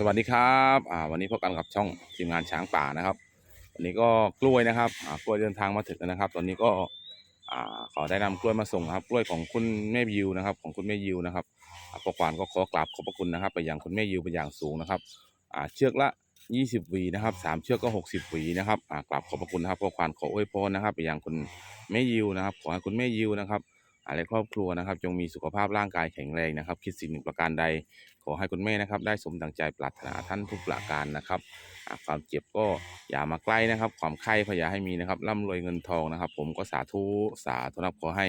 สวัสดีครับอ่าวันนี้พบกันกับช่องทีมงานช้างป่านะครับ วันนี้ก็กล้วยนะครับอ่ากล้วยเดินทางมาถึงแล้วนะครับ ตอนนี้ก็อ่าขอได้นำกล้วยมาส่งครับ กล้วยของคุณแม่ยิวนะครับ ของคุณแม่ยิวนะครับอ่าปกวานก็ขอกราบขอบพระคุณนะครับ ไปยังคุณแม่ยิวเป็นอย่างสูงนะครับอ่าเชือกละ20วีนะครับสามเชือกก็ 60วีนะครับอ่ากราบขอบพระคุณนะครับปกวานขออวยพรนะครับ ไปยังคุณแม่ยิวนะครับ ขอให้คุณแม่ยิวนะครับ อ่าและครอบครัวนะครับ จงมีสุขภาพร่างกายแข็งแรงนะครับ คิดสิ่งหนึ่งประการใด ขอให้คุณแม่นะครับ ได้สมดังใจปรารถนาท่านทุกประการนะครับความเจ็บก็อย่ามาใกล้นะครับ ความไข้พยาให้มีนะครับร่ำรวยเงินทองนะครับ ผมก็สาธุสาธุนับขอให้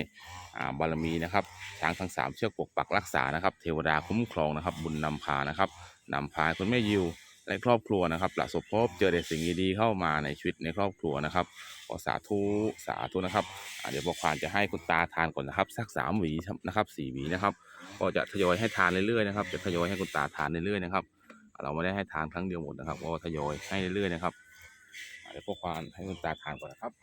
อาบารมีนะครับช้างทั้งสามเชือกปกปักรักษานะครับ เทวดาคุ้มครองนะครับ บุญนำพานะครับนำพาคุณแม่ยิว และครอบครัวนะครับ ประสบพบเจอแต่สิ่งดีๆเข้ามาในชีวิตในครอบครัวนะครับขอสาธุสาธุนะครับเดี๋ยวบอกควานจะให้คุณตาทานก่อนนะครับสักสามหวีนะครับสี่หวีนะครับ ก็จะทยอยให้ทานเรื่อยๆนะครับ จะทยอยให้คุณตาทานเรื่อยๆนะครับ เราไม่ได้ให้ทานครั้งเดียวหมดนะครับ ก็ทยอยให้เรื่อยๆนะครับเดี๋ยวพวกควานให้คุณตาทานก่อนนะครับ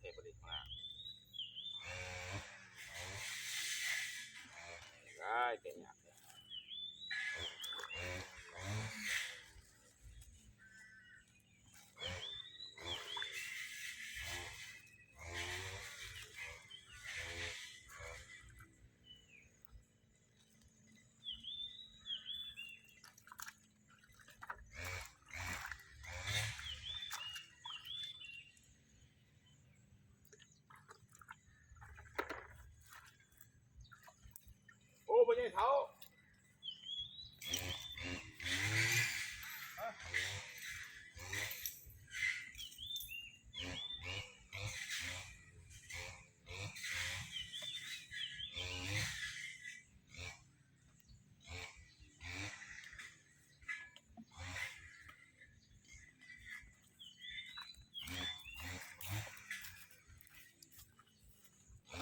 แกะยากเทปดิมาได้แกะยากโอ้ไม่ใช่เท้าอ่า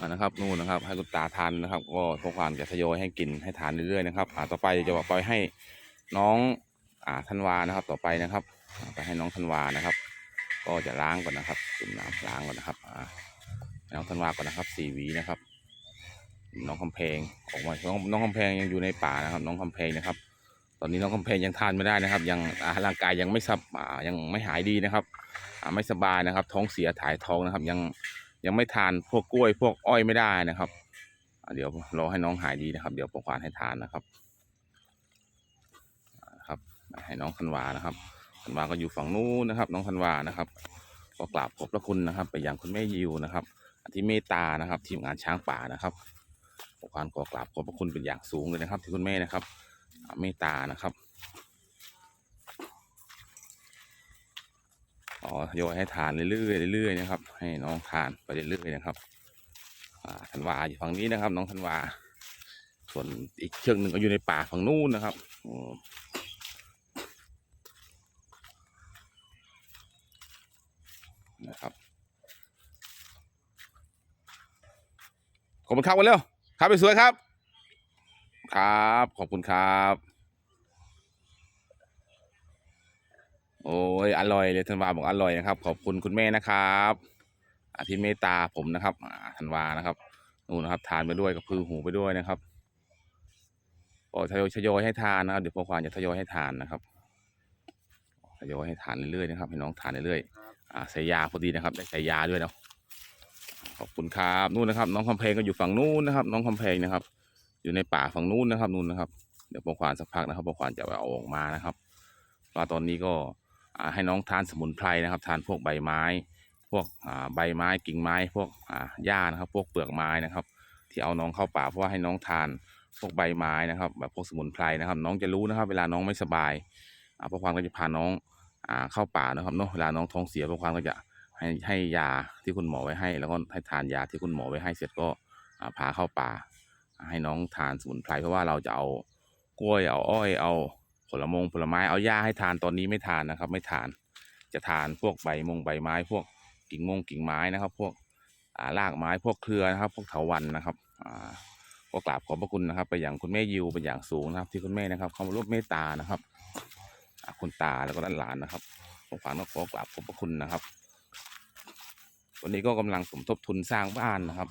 นะครับนู่นนะครับ ให้คุณตาทานนะครับ ก็พวกควานจะทยอยให้กินให้ทานเรื่อยๆนะครับอ่าต่อไปจะปล่อยให้น้องอ่าธันวานะครับ ต่อไปนะครับไปให้น้องธันวานะครับ ก็จะล้างก่อนนะครับจุ่มน้ำล้างก่อนนะครับอ่าน้องธันวาก่อนนะครับสี่วีนะครับ น้องคำเพลงออกมาน้องน้องคำเพลงยังอยู่ในป่านะครับ น้องคำเพลงนะครับ ตอนนี้น้องคำเพลงยังทานไม่ได้นะครับ ยังร่างกายยังไม่สับอ่ายังไม่หายดีนะครับไม่สบายนะครับ ท้องเสียถ่ายท้องนะครับ ยัง ยังไม่ทานพวกกล้วยพวกอ้อยไม่ได้นะครับเดี๋ยวรอให้น้องหายดีนะครับ เดี๋ยวปกควานให้ทานนะครับครับ ให้น้องธันวานะครับธันวาก็อยู่ฝั่งนู้นนะครับ น้องธันวานะครับ ก็กราบขอบพระคุณนะครับ ไปยังคุณแม่ยิวนะครับที่เมตตานะครับ ทีมงานช้างป่านะครับขอความขอกราบขอบพระคุณเป็นอย่างสูงเลยนะครับ ที่คุณแม่นะครับ เมตตานะครับ อ๋อโยยให้ทานเรื่อยๆเรื่อยๆนะครับ ให้น้องทานไปเรื่อยๆนะครับธันวาอยู่ฝั่งนี้นะครับ น้องธันวา ส่วนอีกเชือกหนึ่งก็อยู่ในป่าฝั่งนู้นนะครับนะครับขอบคุณครับกันเร็วครับไปสวยครับ ครับ ขอบคุณครับ โอ้ยอร่อยเลยธันวาบอกอร่อยนะครับ ขอบคุณคุณแม่นะครับอาที่เมตตาผมนะครับอ่าธันวานะครับนู่นนะครับ ทานไปด้วยกับพือหูไปด้วยนะครับก็ทยอยทยอยให้ทานนะครับเดี๋ยวพวกควานจะทยอยให้ทานนะครับทยอยให้ทานเรื่อยๆนะครับให้น้องทานเรื่อยๆอ่าใส่ยาพอดีนะครับ ได้ใส่ยาด้วยเนาะขอบคุณครับนู่นนะครับ น้องคำเพลงก็อยู่ฝั่งนู้นนะครับ น้องคำเพลงนะครับ อยู่ในป่าฝั่งนู้นนะครับนู่นนะครับ เดี๋ยวปกควานสักพักนะครับปกควานจะเอาออกมานะครับว่าตอนนี้ก็อ่า ให้น้องทานสมุนไพรนะครับ ทานพวกใบไม้ พวกใบไม้กิ่งไม้ พวกหญ้านะครับ พวกเปลือกไม้นะครับ ที่เอาน้องเข้าป่าเพราะว่าให้น้องทานพวกใบไม้นะครับ แบบพวกสมุนไพรนะครับ น้องจะรู้นะครับ เวลาน้องไม่สบายอ่าปกควานก็จะพาน้องเข้าป่านะครับเนาะเวลาน้องท้องเสียปกควานก็จะให้ให้ยาที่คุณหมอไว้ให้ แล้วก็ให้ทานยาที่คุณหมอไว้ให้เสร็จก็พาเข้าป่า ให้น้องทานสมุนไพรเพราะว่าเราจะเอากล้วยเอาอ้อยเอา ผลมงผลไม้เอาหญ้าให้ทานตอนนี้ไม่ทานนะครับ ไม่ทานจะทานพวกใบมงใบไม้ พวกกิ่งมงกิ่งไม้นะครับ พวกรากไม้พวกเครือนะครับ พวกเถาวัลย์นะครับก็กราบขอบพระคุณนะครับ ไปอย่างคุณแม่ยิวเป็นอย่างสูงนะครับ ที่คุณแม่นะครับเข้ามาร่วมเมตตานะครับคุณตาแล้วก็ล้านหลานนะครับผมฝันก็ขอกราบขอบพระคุณนะครับวันนี้ก็กำลังสมทบทุนสร้างบ้านนะครับ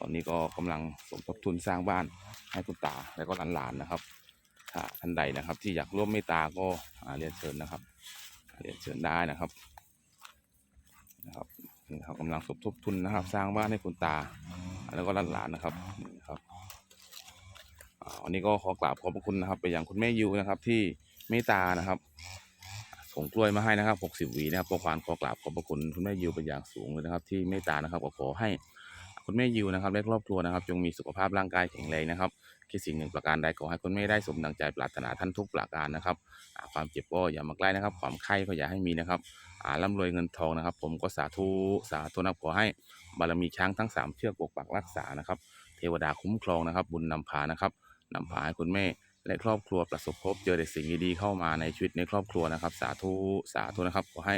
ตอนนี้ก็กำลังสมทบทุนสร้างบ้านให้คุณตาแล้วก็หลานๆนะครับ ถ้าท่านใดนะครับ ที่อยากร่วมเมตตาก็เรียนเชิญนะครับเรียนเชิญได้นะครับนะครับนี่ครับกำลังสมทบทุนนะครับ สร้างบ้านให้คุณตา แล้วก็หลานๆนะครับนี่นะครับอันนี้ก็ขอกราบขอบพระคุณนะครับ ไปยังคุณแม่ยูนะครับ ที่เมตตานะครับส่งกล้วยมาให้นะครับ 60หวีนะครับขอความขอกราบขอบพระคุณคุณแม่ยูเป็นอย่างสูงเลยนะครับ ที่เมตตานะครับก็ขอให้ คุณแม่ยูนะครับและครอบครัวนะครับจงมีสุขภาพร่างกายแข็งแรงนะครับคิดสิ่งหนึ่งประการใดขอให้คุณแม่ได้สมดังใจปรารถนาท่านทุกประการนะครับความเจ็บก็อย่ามาใกล้นะครับ ความไข้ก็อย่าให้มีนะครับอ่าร่ำรวยเงินทองนะครับ ผมก็สาธุสาธุนะครับขอให้บารมีช้างทั้งสามเชือกปกปักรักษานะครับ เทวดาคุ้มครองนะครับ บุญนำพานะครับนำพาให้คุณแม่และครอบครัวประสบพบเจอแต่สิ่งดีๆเข้ามาในชีวิตในครอบครัวนะครับ สาธุสาธุนะครับขอให้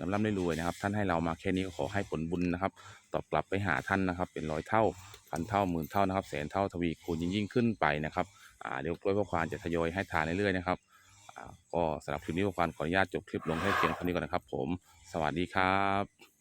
ร่ำร่ำได้รวยนะครับ ท่านให้เรามาแค่นี้ก็ขอให้ผลบุญนะครับ ตอบกลับไปหาท่านนะครับ เป็นร้อยเท่าพันเท่าหมื่นเท่านะครับแสนเท่าทวีคูณยิ่งยิ่งขึ้นไปนะครับอ่าเดี๋ยวกล้วยพ่อควานจะทยอยให้ทานเรื่อยๆนะครับอ่าก็สำหรับคลิปนี้พ่อควานขออนุญาตจบคลิปลงให้เพียงเท่านี้ก่อนนะครับ ผม สวัสดีครับ